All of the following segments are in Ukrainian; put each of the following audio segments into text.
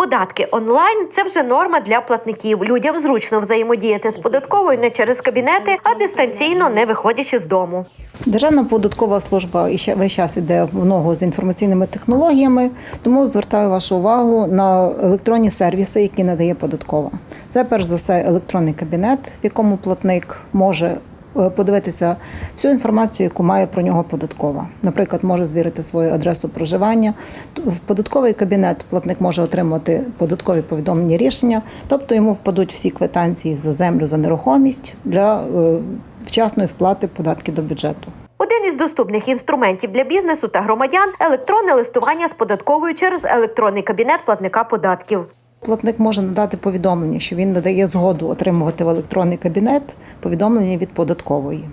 Податки онлайн це вже норма для платників. Людям зручно взаємодіяти з податковою не через кабінети, а дистанційно, не виходячи з дому. Державна податкова служба і весь час іде в ногу з інформаційними технологіями, тому звертаю вашу увагу на електронні сервіси, які надає податкова. Це перш за все електронний кабінет, в якому платник може подивитися всю інформацію, яку має про нього податкова. Наприклад, може звірити свою адресу проживання. В податковий кабінет платник може отримати податкові повідомлені рішення, тобто йому впадуть всі квитанції за землю за нерухомість для е, вчасної сплати податків до бюджету. Один із доступних інструментів для бізнесу та громадян електронне листування з податковою через електронний кабінет платника податків. Платник може надати повідомлення, що він надає згоду отримувати в електронний кабінет повідомлення від податкової.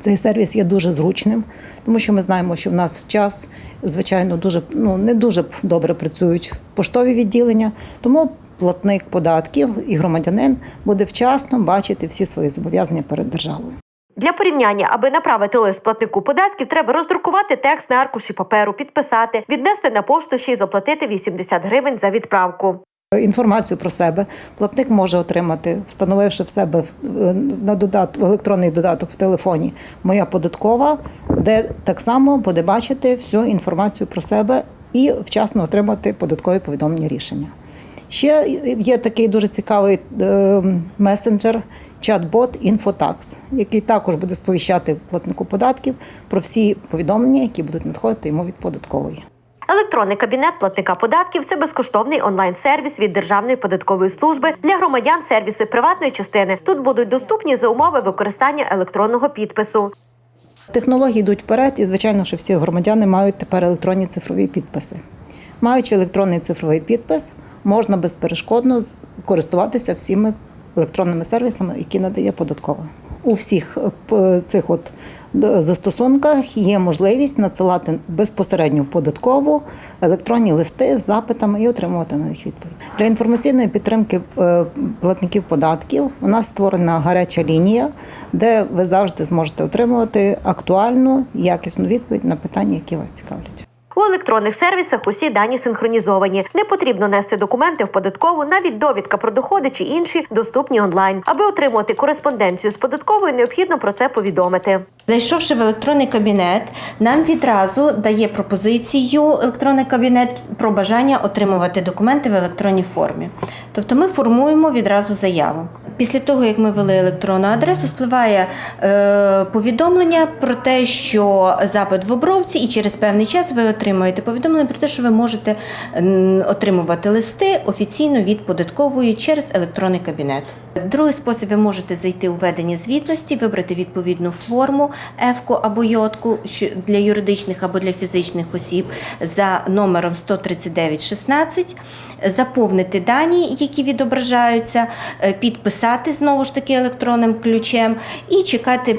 Цей сервіс є дуже зручним, тому що ми знаємо, що в нас час, звичайно, дуже ну не дуже добре працюють поштові відділення, тому платник податків і громадянин буде вчасно бачити всі свої зобов'язання перед державою. Для порівняння, аби направити лист платнику податків, треба роздрукувати текст на аркуші паперу, підписати, віднести на пошту ще й заплатити 80 гривень за відправку. Інформацію про себе платник може отримати, встановивши в себе на додат, в електронний додаток в телефоні Моя податкова, де так само буде бачити всю інформацію про себе і вчасно отримати податкові повідомлення рішення. Ще є такий дуже цікавий е, месенджер, чат-бот Infotax, який також буде сповіщати платнику податків про всі повідомлення, які будуть надходити йому від податкової. Електронний кабінет платника податків це безкоштовний онлайн-сервіс від Державної податкової служби для громадян сервіси приватної частини. Тут будуть доступні за умови використання електронного підпису. Технології йдуть вперед, і звичайно, що всі громадяни мають тепер електронні цифрові підписи. Маючи електронний цифровий підпис, можна безперешкодно користуватися всіми електронними сервісами, які надає податкова. У всіх е, цих от застосунках є можливість надсилати безпосередньо податкову електронні листи з запитами і отримувати на них відповідь. Для інформаційної підтримки е, платників податків у нас створена гаряча лінія, де ви завжди зможете отримувати актуальну якісну відповідь на питання, які вас цікавлять. У електронних сервісах усі дані синхронізовані. Не потрібно нести документи в податкову, навіть довідка про доходи чи інші доступні онлайн. Аби отримувати кореспонденцію з податковою, необхідно про це повідомити. Зайшовши в електронний кабінет, нам відразу дає пропозицію електронний кабінет про бажання отримувати документи в електронній формі. Тобто ми формуємо відразу заяву. Після того, як ми ввели електронну адресу, спливає е, повідомлення про те, що запит в обробці, і через певний час ви отримуєте повідомлення про те, що ви можете отримувати листи офіційно від податкової через електронний кабінет. Другий спосіб ви можете зайти у ведення звітності, вибрати відповідну форму ЕФКО або ЙОТКу для юридичних або для фізичних осіб за номером 13916, заповнити дані, які відображаються, е, підписати знову ж таки електронним ключем і чекати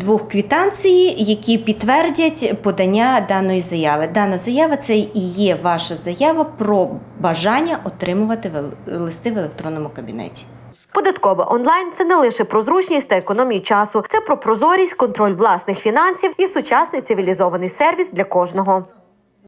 двох квітанцій, які підтвердять подання даної заяви. Дана заява це і є ваша заява про бажання отримувати листи в електронному кабінеті. Податкова онлайн це не лише про зручність та економію часу, це про прозорість, контроль власних фінансів і сучасний цивілізований сервіс для кожного.